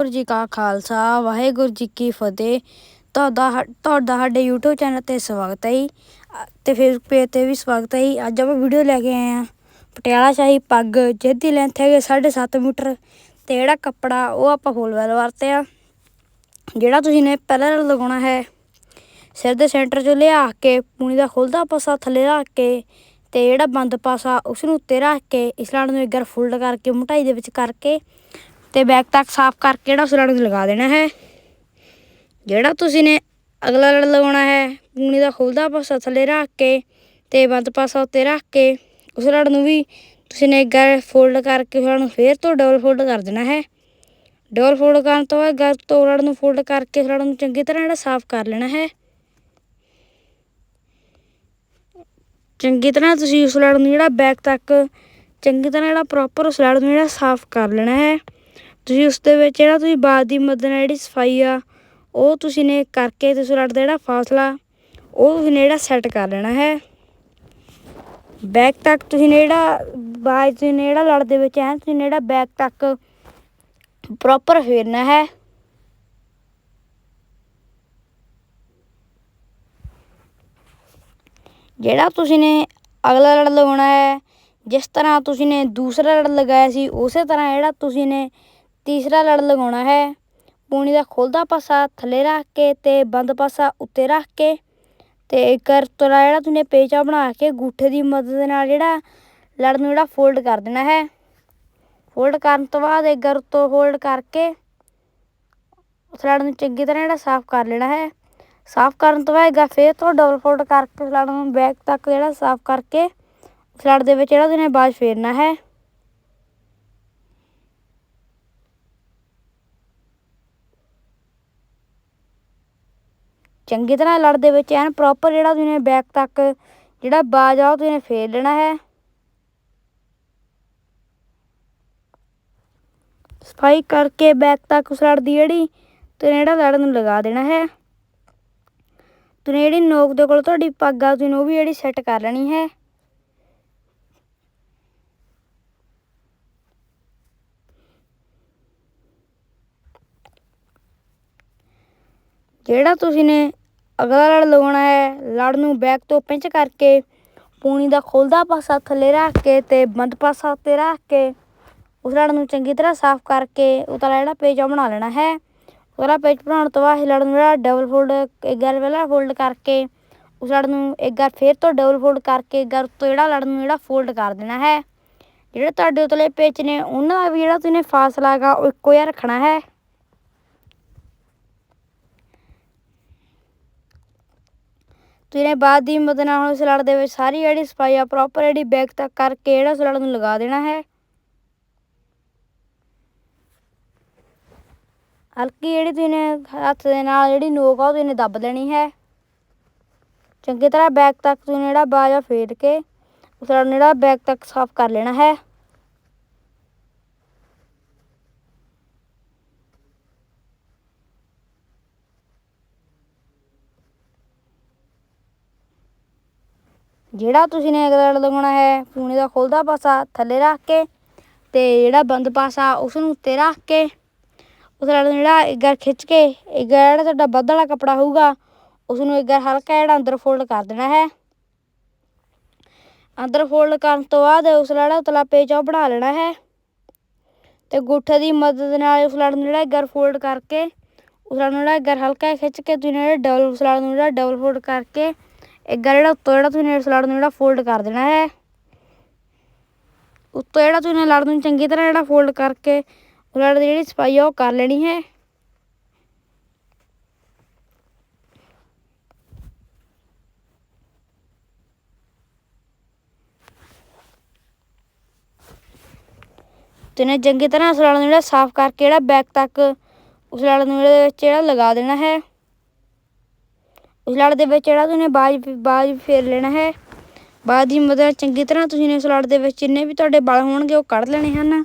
ਵਾਹਿਗੁਰੂ ਜੀ ਕਾ ਖਾਲਸਾ, ਵਾਹਿਗੁਰੂ ਜੀ ਕੀ ਫਤਿਹ। ਤੁਹਾਡਾ ਹਾ- ਤੁਹਾਡਾ ਸਾਡੇ YouTube ਚੈਨਲ ਤੇ ਸਵਾਗਤ ਹੈ ਜੀ। ਅ- ਤੇ ਫੇਸਬੁੱਕ ਪੇਜ ਤੇ ਵੀ ਸਵਾਗਤ ਹੈ ਜੀ। ਅੱਜ ਆਪਾਂ ਵੀਡੀਓ ਲੈ ਕੇ ਆਏ ਆ ਪਟਿਆਲਾ ਸ਼ਾਹੀ ਪੱਗ, ਜਿਹਦੀ ਲੈਂਥ ਹੈਗੀ 7.5 ਮੀਟਰ ਤੇ ਜਿਹੜਾ ਕੱਪੜਾ ਉਹ ਆਪਾਂ ਹੋਲਵੇਲ ਵਰਤਿਆ ਜਿਹੜਾ ਤੁਸੀਂ ਨੇ ਪਹਿਲਾਂ ਲਗਾਉਣਾ ਹੈ, ਸਿਰ ਦੇ ਸੈਂਟਰ 'ਚੋਂ ਲਿਆ ਕੇ, ਪੂਣੀ ਦਾ ਖੁੱਲਦਾ ਪਾਸਾ ਥੱਲੇ ਰੱਖ ਕੇ ਤੇ ਜਿਹੜਾ ਬੰਦ ਪਾਸਾ ਉਸ ਨੂੰ ਉੱਤੇ ਰੱਖ ਕੇ, ਇਸ ਲਾੜ ਨੂੰ ਇੱਕ ਵਾਰ ਫੋਲਡ ਕਰਕੇ, ਮੋਟਾਈ ਦੇ ਵਿੱਚ ਕਰਕੇ ਤੇ ਬੈਕ ਤੱਕ ਸਾਫ਼ ਕਰਕੇ ਜਿਹੜਾ ਉਸ ਲੜ ਲਗਾ ਦੇਣਾ ਹੈ। ਜਿਹੜਾ ਤੁਸੀਂ ਨੇ ਅਗਲਾ ਲੜ ਲਗਾਉਣਾ ਹੈ, ਪੂਣੀ ਦਾ ਖੁੱਲਦਾ ਪਾਸਾ ਥੱਲੇ ਰੱਖ ਕੇ ਤੇ ਬੰਦ ਪਾਸਾ ਉੱਤੇ ਰੱਖ ਕੇ ਉਸ ਲੜ ਨੂੰ ਵੀ ਤੁਸੀਂ ਨੇ ਇੱਕ ਫੋਲਡ ਕਰਕੇ ਉਸ ਲੜ ਨੂੰ ਫੇਰ ਤੋਂ ਡਬਲ ਫੋਲਡ ਕਰ ਦੇਣਾ ਹੈ। ਡਬਲ ਫੋਲਡ ਕਰਨ ਤੋਂ ਬਾਅਦ ਗਰ ਤੋਂ ਲੜ ਨੂੰ ਫੋਲਡ ਕਰਕੇ ਉਸ ਲੜ ਨੂੰ ਚੰਗੀ ਤਰ੍ਹਾਂ ਜਿਹੜਾ ਸਾਫ਼ ਕਰ ਲੈਣਾ ਹੈ। ਚੰਗੀ ਤਰ੍ਹਾਂ ਤੁਸੀਂ ਉਸ ਲੜ ਨੂੰ ਜਿਹੜਾ ਬੈਕ ਤੱਕ ਚੰਗੀ ਤਰ੍ਹਾਂ ਜਿਹੜਾ ਪ੍ਰੋਪਰ ਉਸ ਲੜ ਨੂੰ ਜਿਹੜਾ ਸਾਫ਼ ਕਰ ਲੈਣਾ ਹੈ। ਤੁਸੀਂ ਉਸ ਦੇ ਵਿੱਚ ਜਿਹੜਾ ਤੁਸੀਂ ਬਾਅਦ ਦੀ ਮਦਦ ਨਾਲ ਜਿਹੜੀ ਸਫ਼ਾਈ ਆ, ਉਹ ਤੁਸੀਂ ਨੇ ਕਰਕੇ ਤੇ ਉਸ ਦਾ ਜਿਹੜਾ ਫਾਸਲਾ, ਉਹ ਤੁਸੀਂ ਨੇ ਜਿਹੜਾ ਸੈੱਟ ਕਰ ਲੈਣਾ ਹੈ। ਬੈਕ ਤੱਕ ਤੁਸੀਂ ਨੇ ਜਿਹੜਾ ਬਾਅਦ ਤੁਸੀਂ ਨੇ ਜਿਹੜਾ ਲੜ ਦੇ ਵਿੱਚ ਹੈ ਤੁਸੀਂ ਨੇ ਜਿਹੜਾ ਬੈਕ ਤੱਕ ਪ੍ਰੋਪਰ ਫੇਰਨਾ ਹੈ। ਜਿਹੜਾ ਤੁਸੀਂ ਨੇ ਅਗਲਾ ਲੜ ਲਗਾਉਣਾ ਹੈ, ਜਿਸ ਤਰ੍ਹਾਂ ਤੁਸੀਂ ਨੇ ਦੂਸਰਾ ਲੜ ਲਗਾਇਆ ਸੀ, ਉਸੇ ਤਰ੍ਹਾਂ ਜਿਹੜਾ ਤੁਸੀਂ ਨੇ ਤੀਸਰਾ ਲੜ ਲਗਾਉਣਾ ਹੈ। ਪੂਣੀ ਦਾ ਖੋਲਦਾ ਪਾਸਾ ਥੱਲੇ ਰੱਖ ਕੇ ਤੇ ਬੰਦ ਪਾਸਾ ਉੱਤੇ ਰੱਖ ਕੇ ਤੇ ਇੱਕ ਤੁਰਾ ਜਿਹੜਾ ਤੁਸੀਂ ਪੇਚਾ ਬਣਾ ਕੇ ਗੂਠੇ ਦੀ ਮਦਦ ਨਾਲ ਜਿਹੜਾ ਲੜ ਨੂੰ ਜਿਹੜਾ ਫੋਲਡ ਕਰ ਦੇਣਾ ਹੈ। ਫੋਲਡ ਕਰਨ ਤੋਂ ਬਾਅਦ ਇੱਕ ਗਰ ਤੋਂ ਹੋਲਡ ਕਰਕੇ ਉਸ ਨੂੰ ਚੰਗੀ ਤਰ੍ਹਾਂ ਜਿਹੜਾ ਸਾਫ਼ ਕਰ ਲੈਣਾ ਹੈ। ਸਾਫ਼ ਕਰਨ ਤੋਂ ਬਾਅਦ ਗਾ ਫੇਰ ਤੋਂ ਡਬਲ ਫੋਲਡ ਕਰਕੇ ਉਸ ਲੜ ਨੂੰ ਬੈਕ ਤੱਕ ਜਿਹੜਾ ਸਾਫ਼ ਕਰਕੇ ਉਸ ਦੇ ਵਿੱਚ ਜਿਹੜਾ ਤੁਸੀਂ ਬਾਅਦ ਫੇਰਨਾ ਹੈ। ਚੰਗੀ ਤਰ੍ਹਾਂ ਲੜ ਦੇ ਵਿੱਚ ਐਨ ਪ੍ਰੋਪਰ ਜਿਹੜਾ ਤੁਸੀਂ ਬੈਕ ਤੱਕ ਜਿਹੜਾ ਬਾਜ ਆ ਉਹ ਤੁਸੀਂ ਫੇਰ ਲੈਣਾ ਹੈ। ਸਫ਼ਾਈ ਕਰਕੇ ਬੈਕ ਤੱਕ ਉਸ ਲੜ ਦੀ ਜਿਹੜੀ ਤੇ ਜਿਹੜਾ ਲੜ ਨੂੰ ਲਗਾ ਦੇਣਾ ਹੈ। ਤੁਸੀਂ ਜਿਹੜੀ ਨੋਕ ਦੇ ਕੋਲ ਤੁਹਾਡੀ ਪੱਗ ਆ, ਤੁਸੀਂ ਉਹ ਵੀ ਜਿਹੜੀ ਸੈੱਟ ਕਰ ਲੈਣੀ ਹੈ। ਜਿਹੜਾ ਤੁਸੀਂ ਨੇ ਅਗਲਾ ਲੜ ਲਗਾਉਣਾ ਹੈ, ਲੜ ਨੂੰ ਬੈਕ ਤੋਂ ਪਿੰਚ ਕਰਕੇ, ਪੂਣੀ ਦਾ ਖੋਲਦਾ ਪਾਸਾ ਥੱਲੇ ਰੱਖ ਕੇ ਤੇ ਬੰਦ ਪਾਸਾ ਉੱਤੇ ਰੱਖ ਕੇ, ਉਸ ਲੜ ਨੂੰ ਚੰਗੀ ਤਰ੍ਹਾਂ ਸਾਫ਼ ਕਰਕੇ ਉਤਲਾ ਜਿਹੜਾ ਪੇਜ ਬਣਾ ਲੈਣਾ ਹੈ। ਉਹਦਾ ਪੇਜ ਬਣਾਉਣ ਤੋਂ ਬਾਅਦ ਲੜ ਨੂੰ ਜਿਹੜਾ ਡਬਲ ਫੋਲਡ ਇੱਕ ਵਾਰ ਪਹਿਲਾਂ ਫੋਲਡ ਕਰਕੇ, ਉਸ ਲੜ ਨੂੰ ਇੱਕ ਵਾਰ ਫੇਰ ਤੋਂ ਡਬਲ ਫੋਲਡ ਕਰਕੇ ਗਰ ਤੋਂ ਜਿਹੜਾ ਲੜ ਨੂੰ ਜਿਹੜਾ ਫੋਲਡ ਕਰ ਦੇਣਾ ਹੈ। ਜਿਹੜੇ ਤੁਹਾਡੇ ਉਤਲੇ ਪੇਚ ਨੇ, ਉਹਨਾਂ ਦਾ ਵੀ ਜਿਹੜਾ ਤੁਸੀਂ ਫਾਸਲਾ ਹੈਗਾ, ਉਹ ਇੱਕੋ ਜਿਹਾ ਰੱਖਣਾ ਹੈ। ਤੁਸੀਂ ਬਾਅਦ ਦੀ ਮਦਦ ਨਾਲ ਹੁਣ ਇਸ ਦੇ ਵਿੱਚ ਸਾਰੀ ਜਿਹੜੀ ਸਫ਼ਾਈ ਆ ਪ੍ਰੋਪਰ ਜਿਹੜੀ ਬੈਕ ਤੱਕ ਕਰਕੇ ਜਿਹੜਾ ਉਸ ਨੂੰ ਲਗਾ ਦੇਣਾ ਹੈ। ਹਲਕੀ ਜਿਹੜੀ ਤੁਸੀਂ ਹੱਥ ਦੇ ਨਾਲ ਜਿਹੜੀ ਨੋਕ ਆ, ਉਹ ਤੁਸੀਂ ਦੱਬ ਲੈਣੀ ਹੈ। ਚੰਗੀ ਤਰ੍ਹਾਂ ਬੈਕ ਤੱਕ ਤੁਸੀਂ ਜਿਹੜਾ ਬਾਜਾ ਫੇਰ ਕੇ, ਉਸ ਲੜ ਨੂੰ ਜਿਹੜਾ ਬੈਕ ਤੱਕ ਸਾਫ਼ ਕਰ ਲੈਣਾ ਹੈ। ਜਿਹੜਾ ਤੁਸੀਂ ਨੇ ਅਗਲਾ ਲਗਾਉਣਾ ਹੈ, ਪੂਣੇ ਦਾ ਖੁੱਲਦਾ ਪਾਸਾ ਥੱਲੇ ਰੱਖ ਕੇ ਤੇ ਜਿਹੜਾ ਬੰਦ ਪਾਸਾ ਉਸ ਨੂੰ ਉੱਤੇ ਰੱਖ ਕੇ ਉਸ ਨਾਲ ਜਿਹੜਾ ਇੱਕ ਖਿੱਚ ਕੇ ਇੱਕ ਜਿਹੜਾ ਤੁਹਾਡਾ ਵੱਧ ਵਾਲਾ ਕੱਪੜਾ ਹੋਊਗਾ ਉਸ ਨੂੰ ਇੱਕ ਹਲਕਾ ਜਿਹੜਾ ਅੰਦਰ ਫੋਲਡ ਕਰ ਦੇਣਾ ਹੈ। ਅੰਦਰ ਫੋਲਡ ਕਰਨ ਤੋਂ ਬਾਅਦ ਉਸ ਲੜਾ ਉਤਲਾ ਪੇਚ ਉਹ ਬਣਾ ਲੈਣਾ ਹੈ। ਤੇ ਗੁੱਠੇ ਦੀ ਮਦਦ ਨਾਲ ਉਸ ਲੜ ਨੂੰ ਜਿਹੜਾ ਇੱਕ ਫੋਲਡ ਕਰਕੇ, ਉਸ ਲੜ ਨੂੰ ਜਿਹੜਾ ਇੱਕ ਹਲਕਾ ਖਿੱਚ ਕੇ ਤੁਸੀਂ ਜਿਹੜਾ ਡਬਲ ਉਸ ਲੜ ਨੂੰ ਜਿਹੜਾ ਡਬਲ ਫੋਲਡ ਕਰਕੇ ਇੱਕ ਵਾਰ ਜਿਹੜਾ ਉੱਤੋਂ ਜਿਹੜਾ ਤੁਸੀਂ ਇਸ ਲੜ ਨੂੰ ਜਿਹੜਾ ਫੋਲਡ ਕਰ ਦੇਣਾ ਹੈ। ਉੱਤੋਂ ਜਿਹੜਾ ਤੁਸੀਂ ਲੜ ਨੂੰ ਚੰਗੀ ਤਰ੍ਹਾਂ ਜਿਹੜਾ ਫੋਲਡ ਕਰਕੇ ਉਸ ਲੜ ਦੀ ਜਿਹੜੀ ਸਫ਼ਾਈ ਆ ਉਹ ਕਰ ਲੈਣੀ ਹੈ। ਤੇ ਚੰਗੀ ਤਰ੍ਹਾਂ ਉਸ ਲੜ ਨੂੰ ਜਿਹੜਾ ਸਾਫ਼ ਕਰਕੇ ਜਿਹੜਾ ਬੈਕ ਤੱਕ ਉਸ ਲੜ ਨੂੰ ਇਹਦੇ ਵਿੱਚ ਜਿਹੜਾ ਲਗਾ ਦੇਣਾ ਹੈ। ਉਸ ਲੜ ਦੇ ਵਿੱਚ ਜਿਹੜਾ ਤੁਸੀਂ ਬਾਜ ਬਾਜ ਫੇਰ ਲੈਣਾ ਹੈ। ਬਾਜ ਦੀ ਮਦਦ ਚੰਗੀ ਤਰ੍ਹਾਂ ਤੁਸੀਂ ਨੇ ਉਸ ਲੜ ਦੇ ਵਿੱਚ ਜਿੰਨੇ ਵੀ ਤੁਹਾਡੇ ਬਲ ਹੋਣਗੇ ਉਹ ਕੱਢ ਲੈਣੇ ਹਨ।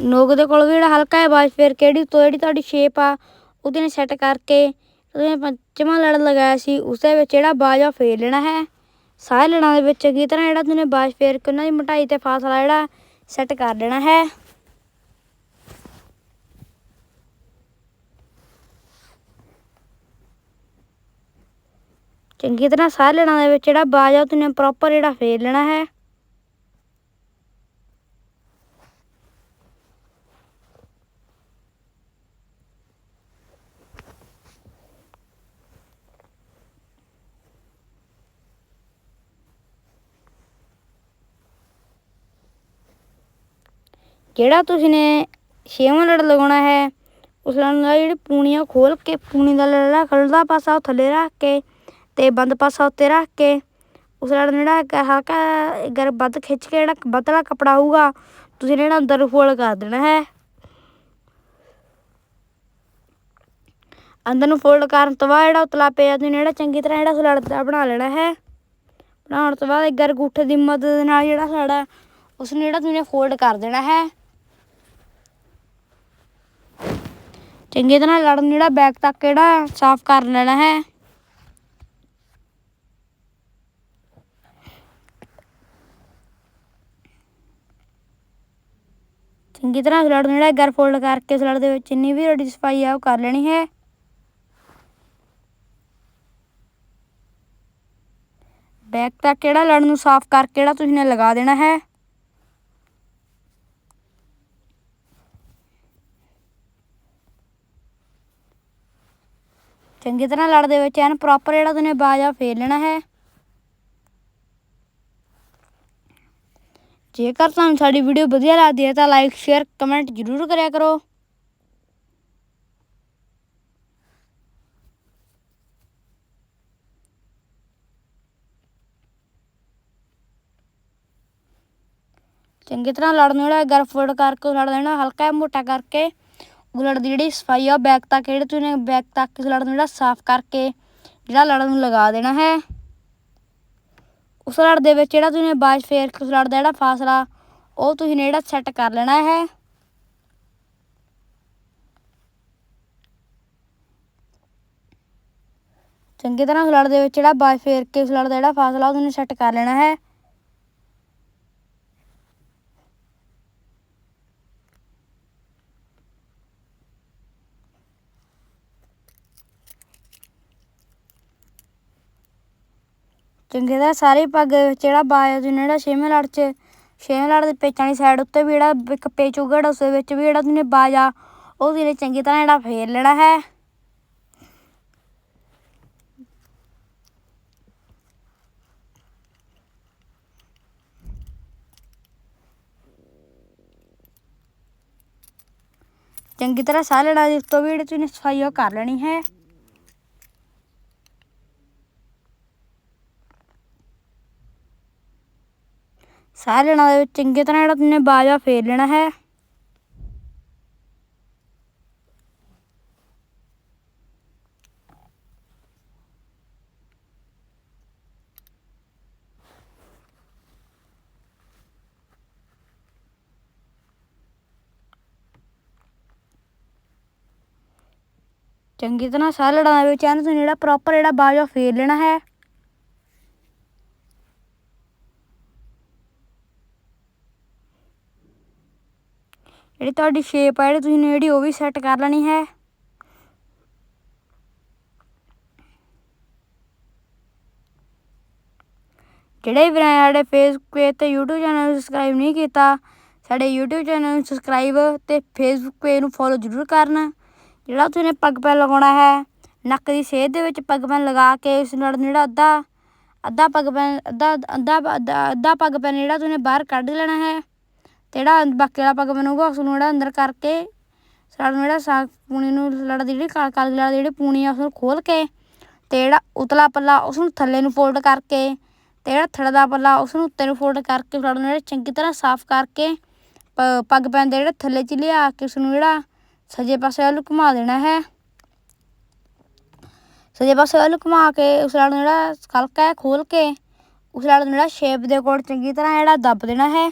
ਨੋਕ ਦੇ ਕੋਲ ਵੀ ਜਿਹੜਾ ਹਲਕਾ ਹੈ ਬਾਜ ਫੇਰ ਕਿਹੜੀ ਤੋਂ ਜਿਹੜੀ ਤੁਹਾਡੀ ਸ਼ੇਪ ਆ, ਉਹਦੇ ਨਾਲ ਸੈੱਟ ਕਰਕੇ ਤੁਸੀਂ ਪੰਜਵਾਂ ਲੜ ਲਗਾਇਆ ਸੀ ਉਸ ਦੇ ਵਿੱਚ ਜਿਹੜਾ ਬਾਜ ਆ ਫੇਰ ਲੈਣਾ ਹੈ। ਸਾਰੇ ਲੜਾਂ ਦੇ ਵਿੱਚ ਚੰਗੀ ਤਰ੍ਹਾਂ ਜਿਹੜਾ ਤੁਸੀਂ ਬਾਜ਼ ਫੇਰ ਕੇ ਉਹਨਾਂ ਦੀ ਮੋਟਾਈ ਤੇ ਫਾਸਲਾ ਜਿਹੜਾ ਸੈੱਟ ਕਰ ਦੇਣਾ ਹੈ। ਚੰਗੀ ਤਰ੍ਹਾਂ ਸਾਹ ਲੈਣਾ ਦੇ ਵਿੱਚ ਜਿਹੜਾ ਬਾਜ ਆ ਉਹ ਤੁਸੀਂ ਪ੍ਰੋਪਰ ਜਿਹੜਾ ਫੇਰ ਲੈਣਾ ਹੈ। ਜਿਹੜਾ ਤੁਸੀਂ ਨੇ ਛੇਵਾਂ ਲੜ ਲਗਾਉਣਾ ਹੈ, ਉਸ ਲੜ ਦਾ ਜਿਹੜੀ ਪੂਣੀ ਆ ਉਹ ਖੋਲ ਕੇ, ਪੂਣੀ ਦਾ ਲੜਾ ਖੜਦਾ ਪਾਸਾ ਉਹ ਥੱਲੇ ਰੱਖ ਕੇ ਤੇ ਬੰਦ ਪਾਸਾ ਉੱਤੇ ਰੱਖ ਕੇ ਉਸ ਲੜ ਜਿਹੜਾ ਹੈਗਾ, ਹਲਕਾ ਅਗਰ ਵੱਧ ਖਿੱਚ ਕੇ ਜਿਹੜਾ ਬਦਲਾ ਕਪੜਾ ਹੋਊਗਾ, ਤੁਸੀਂ ਨੇ ਜਿਹੜਾ ਅੰਦਰ ਫੋਲਡ ਕਰ ਦੇਣਾ ਹੈ। ਅੰਦਰ ਨੂੰ ਫੋਲਡ ਕਰਨ ਤੋਂ ਬਾਅਦ ਜਿਹੜਾ ਉਤਲਾ ਪਿਆ, ਤੁਸੀਂ ਜਿਹੜਾ ਚੰਗੀ ਤਰ੍ਹਾਂ ਜਿਹੜਾ ਸਲੜਦਾ ਬਣਾ ਲੈਣਾ ਹੈ। ਬਣਾਉਣ ਤੋਂ ਬਾਅਦ ਅਗਰ ਗੂਠੇ ਦੀ ਮਦਦ ਨਾਲ ਜਿਹੜਾ ਸਾਡਾ ਉਸ ਨੂੰ ਜਿਹੜਾ ਤੁਸੀਂ ਫੋਲਡ ਕਰ ਦੇਣਾ ਹੈ। ਚੰਗੀ ਤਰ੍ਹਾਂ ਲੜਨ ਜਿਹੜਾ ਬੈਕ ਤੱਕ ਜਿਹੜਾ ਸਾਫ਼ ਕਰ ਲੈਣਾ ਹੈ। ਚੰਗੀ ਤਰ੍ਹਾਂ ਸਲੜ ਨੂੰ ਜਿਹੜਾ ਗਰ ਫੋਲਡ ਕਰਕੇ ਸਲੜ ਦੇ ਵਿੱਚ ਜਿੰਨੀ ਵੀ ਰੋਟੀ ਸਫ਼ਾਈ ਆ ਉਹ ਕਰ ਲੈਣੀ ਹੈ। ਬੈਕ ਤੱਕ ਕਿਹੜਾ ਲੜ ਨੂੰ ਸਾਫ਼ ਕਰਕੇ ਜਿਹੜਾ ਤੁਸੀਂ ਨੇ ਲਗਾ ਦੇਣਾ ਹੈ? ਚੰਗੀ ਤਰ੍ਹਾਂ ਲੜ ਦੇ ਵਿੱਚ ਐਨ ਪ੍ਰੋਪਰ ਜਿਹੜਾ ਤੁਸੀਂ ਬਾਜਾ ਫੇਰ ਲੈਣਾ ਹੈ। ਜੇਕਰ ਤੁਹਾਨੂੰ ਸਾਡੀ ਵੀਡੀਓ ਵਧੀਆ ਲੱਗਦੀ ਹੈ ਤਾਂ ਲਾਈਕ ਸ਼ੇਅਰ ਕਮੈਂਟ ਜ਼ਰੂਰ ਕਰਿਆ ਕਰੋ। ਚੰਗੀ ਤਰ੍ਹਾਂ ਲੜ ਨੂੰ ਜਿਹੜਾ ਗਰਫੋੜ ਕਰਕੇ ਲੜ ਦੇਣਾ ਹਲਕਾ ਮੋਟਾ ਕਰਕੇ। ਉਲੜ ਦੀ ਜਿਹੜੀ ਸਫ਼ਾਈ ਆ ਬੈਕ ਤੱਕ, ਜਿਹੜੇ ਤੁਸੀਂ ਬੈਕ ਤੱਕ ਲੜ ਨੂੰ ਜਿਹੜਾ ਸਾਫ਼ ਕਰਕੇ, ਜਿਹੜਾ ਲੜ ਨੂੰ ਲਗਾ ਦੇਣਾ ਹੈ। ਉਸ ਲੜ ਦੇ ਵਿੱਚ ਜਿਹੜਾ ਤੁਸੀਂ ਬਾਜ ਫੇਰ ਕੇ ਉਸ ਲੜ ਦਾ ਜਿਹੜਾ ਫਾਸਲਾ, ਉਹ ਤੁਸੀਂ ਨੇ ਜਿਹੜਾ ਸੈੱਟ ਕਰ ਲੈਣਾ ਹੈ। ਚੰਗੀ ਤਰ੍ਹਾਂ ਉਸ ਲੜ ਦੇ ਵਿੱਚ ਜਿਹੜਾ ਬਾਜ ਫੇਰ ਕੇ ਉਸ ਲੜ ਦਾ ਜਿਹੜਾ ਫਾਸਲਾ, ਉਹ ਤੁਸੀਂ ਸੈੱਟ ਕਰ ਲੈਣਾ ਹੈ। ਚੰਗੇ ਦਾ ਸਾਰੇ ਪੱਗ ਵਿੱਚ ਜਿਹੜਾ ਬਾਜ ਤੁਸੀਂ ਜਿਹੜਾ ਛੇਵੇਂ ਲੜ 'ਚ, ਛੇਵੇਂ ਲੜ ਦੇ ਪੇਚਾਂ ਵਾਲੀ ਸਾਈਡ ਉੱਤੇ ਵੀ ਜਿਹੜਾ ਇੱਕ ਪੇਚ ਉਗੜ ਉਸ ਦੇ ਵਿੱਚ ਵੀ ਜਿਹੜਾ ਤੁਸੀਂ ਬਾਜ਼ਾ ਆ ਉਹ ਤੁਸੀਂ ਚੰਗੀ ਤਰ੍ਹਾਂ ਜਿਹੜਾ ਫੇਰ ਲੈਣਾ ਹੈ। ਚੰਗੀ ਤਰ੍ਹਾਂ ਸਾਹ ਲੈਣਾ ਦੀ ਉੱਤੋਂ ਵੀ ਜਿਹੜੀ ਤੁਸੀਂ ਸਫ਼ਾਈ ਉਹ ਕਰ ਲੈਣੀ ਹੈ। ਸਾਹ ਲੜਾਂ ਦੇ ਵਿੱਚ ਚੰਗੀ ਤਰ੍ਹਾਂ ਜਿਹੜਾ ਤੁਸੀਂ ਬਾਜਾ ਫੇਰ ਲੈਣਾ ਹੈ। ਚੰਗੀ ਤਰ੍ਹਾਂ ਸਾਰੇ ਲੜਾਂ ਦੇ ਵਿੱਚ ਐਨ ਤੁਸੀਂ ਜਿਹੜਾ ਪ੍ਰੋਪਰ ਜਿਹੜਾ ਬਾਜਾ ਫੇਰ ਲੈਣਾ ਹੈ। ਜਿਹੜੀ ਤੁਹਾਡੀ ਸ਼ੇਪ ਆ, ਜਿਹੜੀ ਤੁਸੀਂ ਨੇ ਜਿਹੜੀ ਉਹ ਵੀ ਸੈੱਟ ਕਰ ਲੈਣੀ ਹੈ। ਜਿਹੜੇ ਵੀ ਵੀਰਾਂ ਸਾਡੇ ਫੇਸਬੁੱਕ ਪੇਜ ਤੇ YouTube ਚੈਨਲ ਨੂੰ ਸਬਸਕ੍ਰਾਈਬ ਨਹੀਂ ਕੀਤਾ, ਸਾਡੇ YouTube ਚੈਨਲ ਨੂੰ ਸਬਸਕ੍ਰਾਈਬ ਤੇ ਫੇਸਬੁੱਕ ਪੇਜ ਨੂੰ ਫੋਲੋ ਜ਼ਰੂਰ ਕਰਨਾ। ਜਿਹੜਾ ਤੁਸੀਂ ਪੱਗ ਪੈ ਲਗਾਉਣਾ ਹੈ, ਨੱਕ ਦੀ ਸੇਧ ਦੇ ਵਿੱਚ ਪੱਗ ਪੈਨ ਲਗਾ ਕੇ ਉਸ ਨਾਲ ਜਿਹੜਾ ਅੱਧਾ ਅੱਧਾ ਪੱਗ ਪੈਨ ਅੱਧਾ ਅੱਧਾ ਅੱਧਾ ਪੱਗ ਪੈਨ ਜਿਹੜਾ ਤੁਸੀਂ ਬਾਹਰ ਕੱਢ ਲੈਣਾ ਹੈ। ਤੇ ਜਿਹੜਾ ਬਾਕੀ ਵਾਲਾ ਪੱਗ ਬਣੂਗਾ, ਉਸ ਨੂੰ ਜਿਹੜਾ ਅੰਦਰ ਕਰਕੇ ਸਲੜ ਨੂੰ ਜਿਹੜਾ ਸਾਗ ਪੂਣੀ ਨੂੰ ਲੜ ਜਿਹੜੀ ਕਾਲ, ਕਾਲੀ ਲੜ ਜਿਹੜੀ ਪੂਣੀ ਆ, ਉਸ ਨੂੰ ਖੋਲ ਕੇ ਤੇ ਜਿਹੜਾ ਉਤਲਾ ਪੱਲਾ, ਉਸ ਨੂੰ ਥੱਲੇ ਨੂੰ ਫੋਲਡ ਕਰਕੇ ਤੇ ਜਿਹੜਾ ਥੜਾ ਦਾ ਪੱਲਾ, ਉਸ ਨੂੰ ਉੱਤੇ ਨੂੰ ਫੋਲਡ ਕਰਕੇ ਸਲੜ ਨੂੰ ਜਿਹੜਾ ਚੰਗੀ ਤਰ੍ਹਾਂ ਸਾਫ਼ ਕਰਕੇ ਪੱਗ ਪੈਂਦੇ ਜਿਹੜੇ ਥੱਲੇ ਚ ਲਿਆ ਕੇ ਉਸ ਨੂੰ ਜਿਹੜਾ ਸੱਜੇ ਪਾਸੇ ਵੱਲ ਘੁਮਾ ਦੇਣਾ ਹੈ। ਸੱਜੇ ਪਾਸੇ ਵੱਲ ਘੁਮਾ ਕੇ ਉਸ ਲੜ ਜਿਹੜਾ ਹਲਕਾ ਹੈ ਖੋਲ ਕੇ ਉਸ ਲੜ ਨੂੰ ਜਿਹੜਾ ਸ਼ੇਪ ਦੇ ਕੋਲ ਚੰਗੀ ਤਰ੍ਹਾਂ ਜਿਹੜਾ ਦੱਬ ਦੇਣਾ ਹੈ।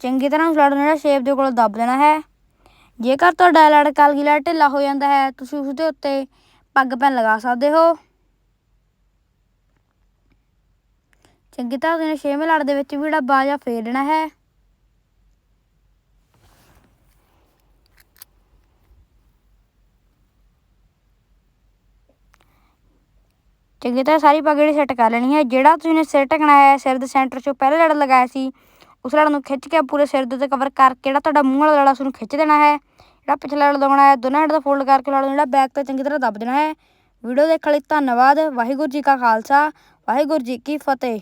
ਚੰਗੀ ਤਰ੍ਹਾਂ ਉਸ ਲੜ ਨੂੰ ਜਿਹੜਾ ਸ਼ੇਪ ਦੇ ਕੋਲ ਦੱਬ ਦੇਣਾ ਹੈ। ਜੇਕਰ ਤੁਹਾਡਾ ਲੜ ਕਲਗੀ ਲੜ ਢਿੱਲਾ ਹੋ ਜਾਂਦਾ ਹੈ, ਤੁਸੀਂ ਉਸ ਦੇ ਉੱਤੇ ਪੱਗ ਪੈਨ ਲਗਾ ਸਕਦੇ ਹੋ। ਚੰਗੀ ਤਰ੍ਹਾਂ ਤੁਸੀਂ ਛੇਵੇਂ ਲੜ ਦੇ ਵਿੱਚ ਵੀ ਜਿਹੜਾ ਬਾਜਾ ਫੇਰ ਦੇਣਾ ਹੈ। ਚੰਗੀ ਤਰ੍ਹਾਂ ਸਾਰੀ ਪੱਗ ਜਿਹੜੀ ਸੈੱਟ ਕਰ ਲੈਣੀ ਹੈ। ਜਿਹੜਾ ਤੁਸੀਂ ਨੇ ਸਿਰ ਢਕਣਾ ਹੈ, ਸਿਰ ਦੇ ਸੈਂਟਰ 'ਚੋਂ ਪਹਿਲੇ ਲੜ ਲਗਾਇਆ ਸੀ ਉਸ ਲੜ ਨੂੰ ਖਿੱਚ ਕੇ ਪੂਰੇ ਸਿਰ ਦੇ ਉੱਤੇ ਕਵਰ ਕਰਕੇ ਜਿਹੜਾ ਤੁਹਾਡਾ ਮੂੰਹ ਵਾਲਾ ਲੜਾ ਉਸ ਨੂੰ ਖਿੱਚ ਦੇਣਾ ਹੈ। ਜਿਹੜਾ ਪਿਛਲਾ ਲੜ ਲਗਾਉਣਾ ਹੈ, ਦੋਨਾਂ ਹੈਡ ਦਾ ਫੋਲਡ ਕਰਕੇ ਲੜ ਨੂੰ ਜਿਹੜਾ ਬੈਕ ਤੋਂ ਚੰਗੀ ਤਰ੍ਹਾਂ ਦੱਬ ਦੇਣਾ ਹੈ। ਵੀਡੀਓ ਦੇਖਣ ਲਈ ਧੰਨਵਾਦ, ਵਾਹਿਗੁਰੂ ਜੀ ਕਾ ਖਾਲਸਾ, ਵਾਹਿਗੁਰੂ ਜੀ ਕੀ ਫਤਿਹ।